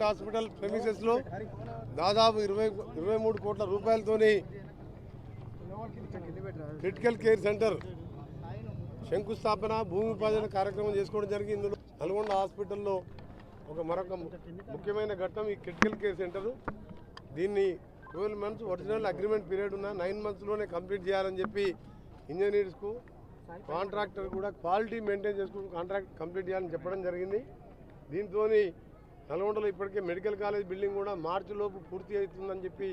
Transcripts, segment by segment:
Government hospital ప్రెమిసెస్లో దాదాపు ఇరవై ఇరవై మూడు కోట్ల రూపాయలతోని క్రిటికల్ కేర్ సెంటర్ శంకుస్థాపన భూమి పూజన కార్యక్రమం చేసుకోవడం జరిగింది. ఇందులో నల్గొండ హాస్పిటల్లో ఒక మరొక ముఖ్యమైన ఘట్టం ఈ క్రిటికల్ కేర్ సెంటర్ దీన్ని twelve months original agreement period ఉన్న నైన్ మంత్స్లోనే కంప్లీట్ చేయాలని చెప్పి ఇంజనీర్స్కు కాంట్రాక్టర్ కూడా క్వాలిటీ మెయింటైన్ చేసుకుంటూ కాంట్రాక్ట్ కంప్లీట్ చేయాలని చెప్పడం జరిగింది. దీంతో నల్గొండలో ఇప్పటికే మెడికల్ కాలేజ్ బిల్డింగ్ కూడా మార్చి లోపు పూర్తి అవుతుందని చెప్పి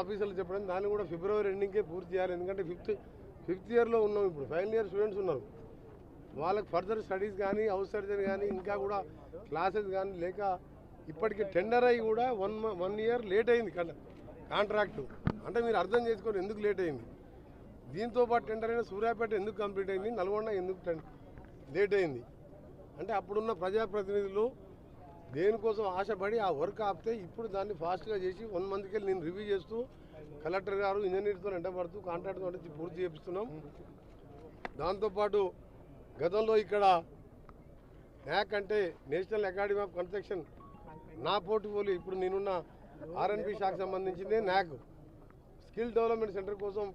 ఆఫీసర్లు చెప్పడం దాన్ని కూడా ఫిబ్రవరి ఎండింగ్కే పూర్తి చేయాలి. ఎందుకంటే ఫిఫ్త్ ఫిఫ్త్ ఇయర్లో ఉన్నాం ఇప్పుడు. ఫైనల్ ఇయర్ స్టూడెంట్స్ ఉన్నారు. వాళ్ళకి ఫర్దర్ స్టడీస్ కానీ హౌస్ సర్జరీ కానీ ఇంకా కూడా క్లాసెస్ కానీ లేక ఇప్పటికి టెండర్ అయ్యి కూడా వన్ వన్ ఇయర్ లేట్ అయింది కాంట్రాక్టు అంటే మీరు అర్థం చేసుకోండి ఎందుకు లేట్ అయింది. దీంతో పాటు టెండర్ అయిన సూర్యాపేట ఎందుకు కంప్లీట్ అయింది నల్గొండ ఎందుకు లేట్ అయింది. అంటే అప్పుడున్న ప్రజాప్రతినిధులు దేనికోసం ఆశపడి ఆ వర్క్ ఆపితే ఇప్పుడు దాన్ని ఫాస్ట్గా చేసి వన్ మంత్కి వెళ్ళి నేను రివ్యూ చేస్తూ కలెక్టర్ గారు ఇంజనీర్తో వెంటబడుతూ కాంట్రాక్ట్తో అంటే పూర్తి చేపిస్తున్నాం. దాంతోపాటు గతంలో ఇక్కడ న్యాక్ అంటే నేషనల్ అకాడమీ ఆఫ్ కన్స్ట్రక్షన్ నా పోర్ట్ఫోలియో ఇప్పుడు నేనున్న ఆర్ఎన్బి శాఖకు సంబంధించింది న్యాక్. స్కిల్ డెవలప్మెంట్ సెంటర్ కోసం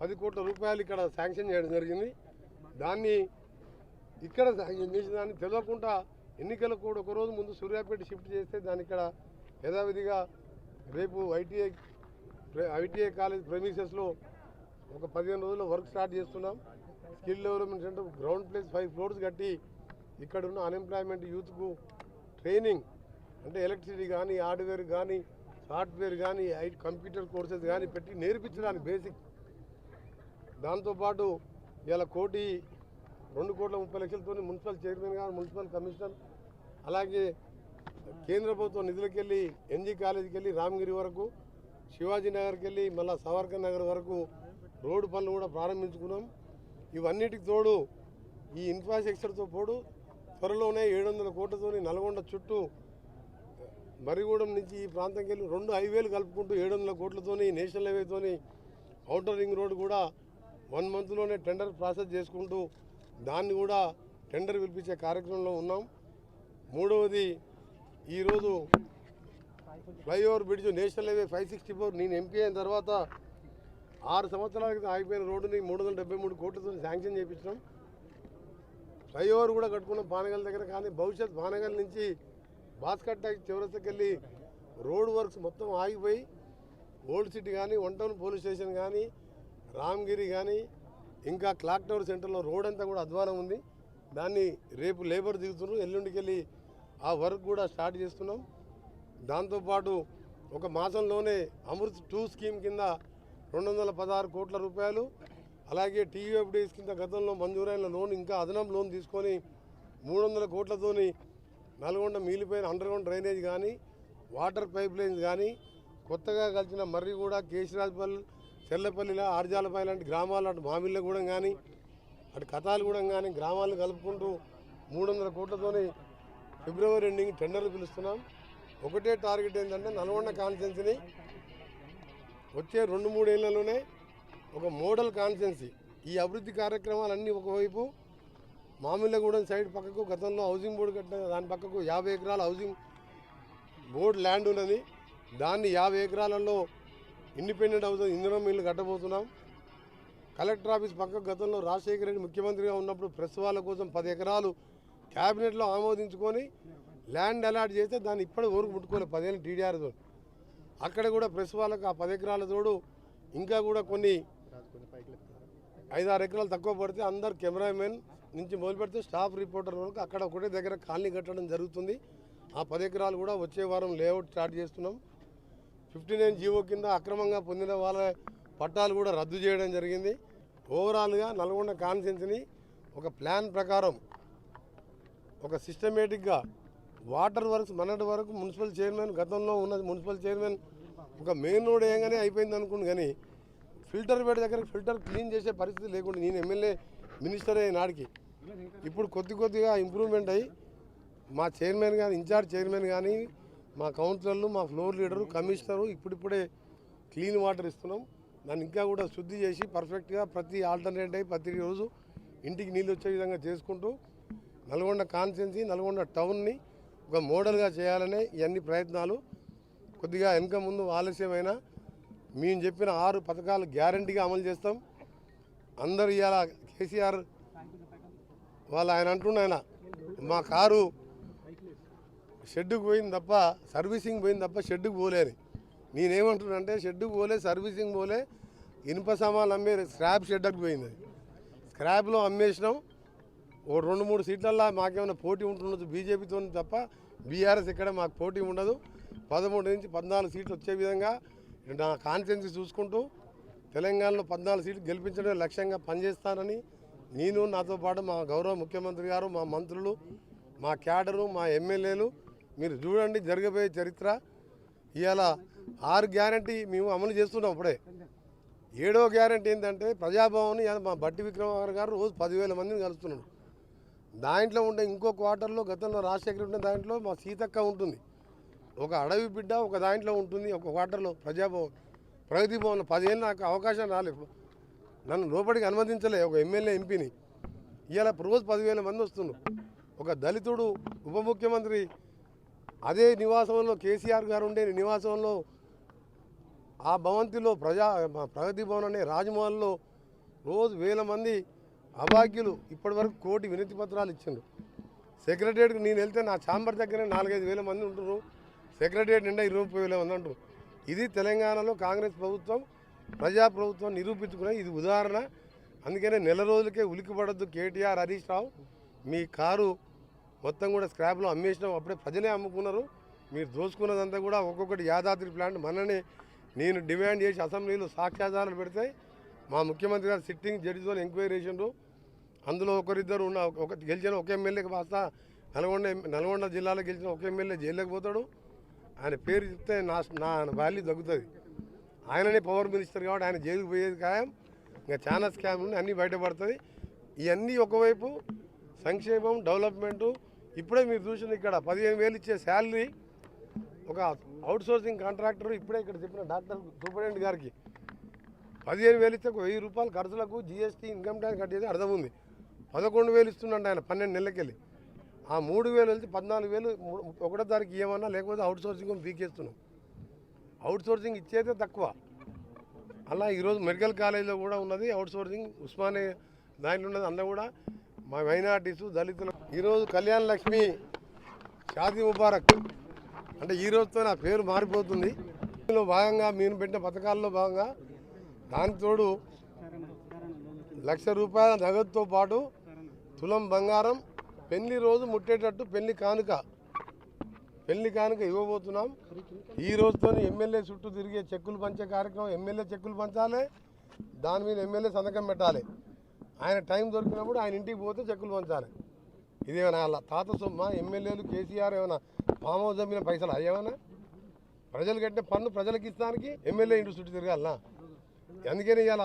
పది కోట్ల రూపాయలు ఇక్కడ శాంక్షన్ చేయడం జరిగింది. దాన్ని ఇక్కడ శాంక్షన్ చేసిన దాన్ని తెలియకుండా ఎన్నికల కూడా ఒక రోజు ముందు సూర్యాపేట షిఫ్ట్ చేస్తే దాని ఇక్కడ యథావిధిగా రేపు ఐటీఐ ఐటీఐ కాలేజ్ ప్రెమిసెస్లో ఒక పదిహేను రోజుల్లో వర్క్ స్టార్ట్ చేస్తున్నాం. Skill development centre ground place five floors కట్టి ఇక్కడ ఉన్న అన్ఎంప్లాయ్మెంట్ యూత్కు ట్రైనింగ్ అంటే ఎలక్ట్రిసిటీ కానీ హార్డ్వేర్ కానీ సాఫ్ట్వేర్ కానీ ఐ కంప్యూటర్ కోర్సెస్ కానీ పెట్టి నేర్పించడానికి బేసిక్. దాంతోపాటు ఇలా కోటి రెండు కోట్ల ముప్పై లక్షలతో మున్సిపల్ చైర్మన్ గారు మున్సిపల్ కమిషనర్ అలాగే కేంద్ర ప్రభుత్వం నిధులకు వెళ్ళి ఎన్జీ కాలేజీకి వెళ్ళి రామగిరి వరకు శివాజీ నగర్కి వెళ్ళి మళ్ళీ సవర్కర్ నగర్ వరకు రోడ్డు పనులు కూడా ప్రారంభించుకున్నాం. ఇవన్నిటికి తోడు ఈ ఇన్ఫ్రాస్ట్రక్చర్తో పోడు త్వరలోనే ఏడు వందల కోట్లతోని నల్గొండ చుట్టూ మరిగూడెం నుంచి ఈ ప్రాంతంకి వెళ్ళి రెండు హైవేలు కలుపుకుంటూ ఏడు వందల కోట్లతోని నేషనల్ హైవేతోని అవుటర్ రింగ్ రోడ్ కూడా వన్ మంత్లోనే టెండర్ ప్రాసెస్ చేసుకుంటూ దాన్ని కూడా టెండర్ పిలిపించే కార్యక్రమంలో ఉన్నాం. మూడవది ఈరోజు flyover bridge national highway five sixty four. నేను ఎంపీ అయిన తర్వాత ఆరు సంవత్సరాల క్రితం ఆగిపోయిన రోడ్డుని మూడు వందల డెబ్బై మూడు కోట్లతో శాంక్షన్ చేయించినాం ఫ్లైఓవర్ కూడా కట్టుకున్నాం పానగల్ దగ్గర కానీ భవిష్యత్ పానగల్ నుంచి బాస్కట్ ట్యాక్స్ చివరసకి రోడ్ వర్క్స్ మొత్తం ఆగిపోయి ఓల్డ్ సిటీ కానీ వన్ టౌన్ పోలీస్ స్టేషన్ కానీ రామగిరి కానీ ఇంకా క్లాక్ టవర్ సెంటర్లో రోడ్ అంతా కూడా అధ్వానం ఉంది. దాన్ని రేపు లేబర్ దిగుతున్నారు ఎల్లుండికి వెళ్ళి ఆ వర్క్ కూడా స్టార్ట్ చేస్తున్నాం. దాంతోపాటు ఒక మాసంలోనే అమృత్ టూ స్కీమ్ కింద రెండు వందల పదహారు కోట్ల రూపాయలు అలాగే టీయూఎఫ్డీస్ కింద గతంలో మంజూరైన లోన్ ఇంకా అదనం లోన్ తీసుకొని మూడు వందల కోట్లతోని నల్గొండ మిగిలిపోయిన అండర్ గ్రౌండ్ డ్రైనేజ్ కానీ వాటర్ పైప్ లైన్స్ కానీ కొత్తగా కలిసిన మర్రిగూడ కేశరాజపల్లి చెల్లపల్లిలా ఆర్జాలపల్లి లాంటి గ్రామాలు అటు మామిళ్ళగూడెం కానీ అటు కథాలగూడెం కానీ గ్రామాలు కలుపుకుంటూ మూడు వందల కోట్లతోని ఫిబ్రవరి ఎండింగ్ టెండర్లు పిలుస్తున్నాం. ఒకటే టార్గెట్ ఏంటంటే నల్గొండ కాన్సెన్సీని వచ్చే రెండు మూడేళ్ళలోనే ఒక మోడల్ కాన్సెన్సీ ఈ అభివృద్ధి కార్యక్రమాలన్నీ ఒకవైపు మామిళ్ళగూడెం సైడ్ పక్కకు గతంలో హౌసింగ్ బోర్డు కట్టిన దాని పక్కకు యాభై ఎకరాల హౌసింగ్ బోర్డు ల్యాండ్ ఉన్నది. దాన్ని యాభై ఎకరాలలో ఇండిపెండెంట్ హౌస్ ఇంధనం మిల్లు కట్టబోతున్నాం. కలెక్టర్ ఆఫీస్ పక్క గతంలో రాజశేఖర రెడ్డి ముఖ్యమంత్రిగా ఉన్నప్పుడు ప్రెస్ వాళ్ళ కోసం పది ఎకరాలు క్యాబినెట్లో ఆమోదించుకొని ల్యాండ్ అలాట్ చేస్తే దాన్ని ఇప్పటి వరకు ముట్టుకోలేదు పదేళ్ళు టీడీఆర్ అక్కడ కూడా ప్రెస్ వాళ్ళకు ఆ పది ఎకరాల తోడు ఇంకా కూడా కొన్ని ఐదారు ఎకరాలు తక్కువ పడితే అందరు కెమెరామెన్ నుంచి మొదలు పెడితే స్టాఫ్ రిపోర్టర్ వరకు అక్కడ ఒకటే దగ్గర కాలనీ కట్టడం జరుగుతుంది. ఆ పది ఎకరాలు కూడా వచ్చే వారం లేఅవుట్ స్టార్ట్ చేస్తున్నాం. ఫిఫ్టీ నైన్ జీవో కింద అక్రమంగా పొందిన వాళ్ళ పట్టాలు కూడా రద్దు చేయడం జరిగింది. ఓవరాల్గా నల్గొండ కాన్సెన్స్ని ఒక ప్లాన్ ప్రకారం ఒక సిస్టమేటిక్గా వాటర్ వర్క్స్ మొన్నటి వరకు మున్సిపల్ చైర్మన్ గతంలో ఉన్న మున్సిపల్ చైర్మన్ ఒక మెయిన్ రోడ్ ఏంగానే అయిపోయింది అనుకోండి కానీ ఫిల్టర్ బెడ్ దగ్గర ఫిల్టర్ క్లీన్ చేసే పరిస్థితి లేకుండా నేను ఎమ్మెల్యే మినిస్టర్ అయ్యే నాడికి ఇప్పుడు కొద్ది కొద్దిగా ఇంప్రూవ్మెంట్ అయ్యి మా చైర్మన్ కానీ ఇన్ఛార్జ్ చైర్మన్ కానీ మా కౌన్సిలర్లు మా ఫ్లోర్ లీడరు కమిషనరు ఇప్పుడిప్పుడే క్లీన్ వాటర్ ఇస్తున్నాం. దాన్ని ఇంకా కూడా శుద్ధి చేసి పర్ఫెక్ట్గా ప్రతి ఆల్టర్నేట్ అయ్యి ప్రతి రోజు ఇంటికి నీళ్ళు వచ్చే విధంగా చేసుకుంటూ నల్గొండ కాన్స్టెన్సీ నల్గొండ టౌన్ని ఒక మోడల్గా చేయాలనే ఇవన్నీ ప్రయత్నాలు. కొద్దిగా వెనక ముందు ఆలస్యమైన మేము చెప్పిన ఆరు పథకాలు గ్యారంటీగా అమలు చేస్తాం. అందరూ ఇవాళ కేసీఆర్ వాళ్ళు ఆయన అంటుండ ఆయన మా కారు షెడ్డుకు పోయింది తప్ప సర్వీసింగ్ పోయింది తప్ప షెడ్డుకు పోలేని నేనేమంటున్నానంటే షెడ్ పోలే సర్వీసింగ్ పోలే ఇనుప సామాన్లు అమ్మే స్క్రాప్ షెడ్కి పోయింది. అది స్క్రాప్లో అమ్మేసినాం. ఓ రెండు మూడు సీట్లల్లో మాకేమైనా పోటీ ఉంటుండదు బీజేపీతో తప్ప బీఆర్ఎస్ ఇక్కడ మాకు పోటీ ఉండదు. పదమూడు నుంచి పద్నాలుగు సీట్లు వచ్చే విధంగా నా కాన్ఫిడెన్స్ చూసుకుంటూ తెలంగాణలో పద్నాలుగు సీట్లు గెలిపించడం లక్ష్యంగా పనిచేస్తానని నేను నాతో పాటు మా గౌరవ ముఖ్యమంత్రి గారు మా మంత్రులు మా క్యాడరు మా ఎమ్మెల్యేలు మీరు చూడండి జరగబోయే చరిత్ర. ఇవాళ ఆరు గ్యారంటీ మేము అమలు చేస్తున్నాం అప్పుడే ఏడో గ్యారంటీ ఏంటంటే ప్రజాభవన్ మా బట్టి విక్రమార్ గారు రోజు పదివేల మందిని కలుస్తున్నాడు. దాంట్లో ఉండే ఇంకో క్వార్టర్లో గతంలో రాజశేఖర్ ఉండే దాంట్లో మా సీతక్క ఉంటుంది. ఒక అడవి బిడ్డ ఒక దాంట్లో ఉంటుంది ఒక క్వార్టర్లో ప్రజాభవన్ ప్రగతి భవన్ పదిహేను నాకు అవకాశం రాలేదు నన్ను లోపలికి అనుమతించలే ఒక ఎమ్మెల్యే ఎంపీని. ఇవాళ రోజు పదివేల మంది వస్తున్నారు. ఒక దళితుడు ఉప ముఖ్యమంత్రి అదే నివాసంలో కేసీఆర్ గారు ఉండే నివాసంలో ఆ భవంతిలో ప్రజా ప్రగతి భవన్ అనే రాజమహల్లో రోజు వేల మంది అభాగ్యులు ఇప్పటివరకు కోటి వినతి పత్రాలు ఇచ్చిండ్రు. సెక్రటరియట్కి నేను వెళ్తే నా ఛాంబర్ దగ్గర నాలుగైదు వేల మంది ఉంటున్నారు సెక్రటరియట్ నిండా ఇరవై ముప్పై వేల మంది అంటారు ఇది తెలంగాణలో కాంగ్రెస్ ప్రభుత్వం ప్రజా ప్రభుత్వం నిరూపించుకునే ఇది ఉదాహరణ. అందుకనే నెల రోజులకే ఉలికిపడద్దు కేటీఆర్ హరీష్ రావు. మీ కారు మొత్తం కూడా స్క్రాప్లో అమ్మేసినాం. అప్పుడే ప్రజలే అమ్ముకున్నారు. మీరు దోచుకున్నదంతా కూడా ఒక్కొక్కటి యాదాద్రి ప్లాంట్ మనని. నేను డిమాండ్ చేసి అసెంబ్లీలో సాక్ష్యాధారాలు పెడితే మా ముఖ్యమంత్రి గారు సిట్టింగ్ జడ్జితో ఎంక్వైరీ చేసిండ్రు అందులో ఒకరిద్దరు ఉన్న ఒక గెలిచిన ఒక ఎమ్మెల్యేకి కాస్త నల్గొండ నల్గొండ జిల్లాలో గెలిచిన ఒక ఎమ్మెల్యే జైల్లోకి పోతాడు. ఆయన పేరు చెప్తే నా నా వాల్యూ తగ్గుతుంది. ఆయననే పవర్ మినిస్టర్ కాబట్టి ఆయన జైలుకు పోయేది ఖాయం. ఇంకా చాలా స్కామ్ ఉంది అన్నీ బయటపడుతుంది. ఇవన్నీ ఒకవైపు సంక్షేమం డెవలప్మెంటు ఇప్పుడే మీరు చూసిన ఇక్కడ పదిహేను వేలు ఇచ్చే శాలరీ. ఒక అవుట్ సోర్సింగ్ కాంట్రాక్టర్ ఇప్పుడే ఇక్కడ చెప్పిన డాక్టర్ సూపరింటెండెంట్ గారికి. పదిహేను వేలు ఇస్తే ఒక వెయ్యి రూపాయలు ఖర్చులకు జీఎస్టీ ఇన్కమ్ ట్యాక్స్ కట్టేది అర్థం ఉంది పదకొండు వేలు ఇస్తుండంట ఆయన పన్నెండు నెలలకెళ్ళి. ఆ మూడు వేలు వెళ్తే పద్నాలుగు వేలు ఒకటో తారీఖు ఇవ్వమన్నా లేకపోతే అవుట్ సోర్సింగ్ పీకేస్తున్నాం. అవుట్ సోర్సింగ్ ఇచ్చేదే తక్కువ. అలా ఈరోజు మెడికల్ కాలేజీలో కూడా ఉన్నది అవుట్ సోర్సింగ్ ఉస్మానియా దాంట్లో ఉన్నది అందులో కూడా మా మైనార్టీసు దళితులు. ఈరోజు కళ్యాణ్ లక్ష్మి షాది ముబారక్. అంటే ఈ రోజుతో నా పేరు మారిపోతుంది. దీనిలో భాగంగా మీరు పెట్టిన పథకాల్లో భాగంగా దానితోడు లక్ష రూపాయల నగదుతో పాటు తులం బంగారం పెళ్ళి రోజు ముట్టేటట్టు పెళ్ళి కానుక పెళ్ళి కానుక ఇవ్వబోతున్నాం. ఈ రోజుతో ఎమ్మెల్యే చుట్టూ తిరిగే చెక్కులు పంచే కార్యక్రమం ఎమ్మెల్యే చెక్కులు పంచాలి దాని మీద ఎమ్మెల్యే సంతకం పెట్టాలి. ఆయన టైం దొరికినప్పుడు ఆయన ఇంటికి పోతే చెక్కులు పంచాలి. ఇదేమైనా అలా తాత సొమ్మ ఎమ్మెల్యేలు కేసీఆర్ ఏమైనా ఫామ్ హౌస్ అమ్మిన పైసలు అయ్యేమైనా ప్రజలు కట్టిన పన్ను ప్రజలకు ఇస్తానికి ఎమ్మెల్యే ఇంటి చుట్టూ తిరగాలనా? అందుకని ఇవాళ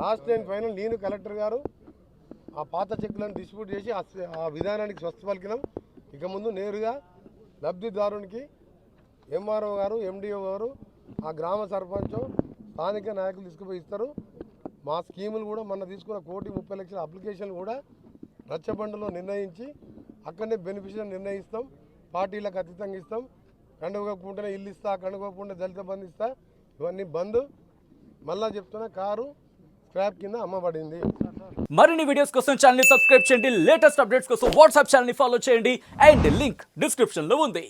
లాస్ట్ అండ్ ఫైనల్ నేను కలెక్టర్ గారు ఆ పాత చెక్కులను డిస్ట్రిబ్యూట్ చేసి ఆ విధానానికి స్వస్థ పలికినాం ఇక ముందు నేరుగా లబ్ధిదారునికి ఎంఆర్ఓ గారు ఎండిఓ గారు ఆ గ్రామ సర్పంచం స్థానిక నాయకులు తీసుకుపోయి ఇస్తారు. మా స్కీములు కూడా మొన్న తీసుకున్న కోటి ముప్పై లక్షల అప్లికేషన్లు కూడా రచ్చబండలో నిర్ణయించి అక్కడనే బెనిఫిషియర్ నిర్ణయిస్తాం. పార్టీలకు అతీతంగా ఇస్తాం. కండుకోకుండానే ఇల్లు ఇస్తా కండుకోకుండా దళిత బంధు ఇస్తా. ఇవన్నీ బంద్. మళ్ళా చెప్తున్నా కారు స్క్రాప్ కింద అమ్మబడింది. మరిన్ని వీడియోస్ కోసం ఛానల్ సబ్స్క్రైబ్ చేయండి. లేటెస్ట్ అప్డేట్స్ కోసం వాట్సాప్ ఛానల్ ఫాలో చేయండి. అండ్ లింక్ డిస్క్రిప్షన్లో ఉంది.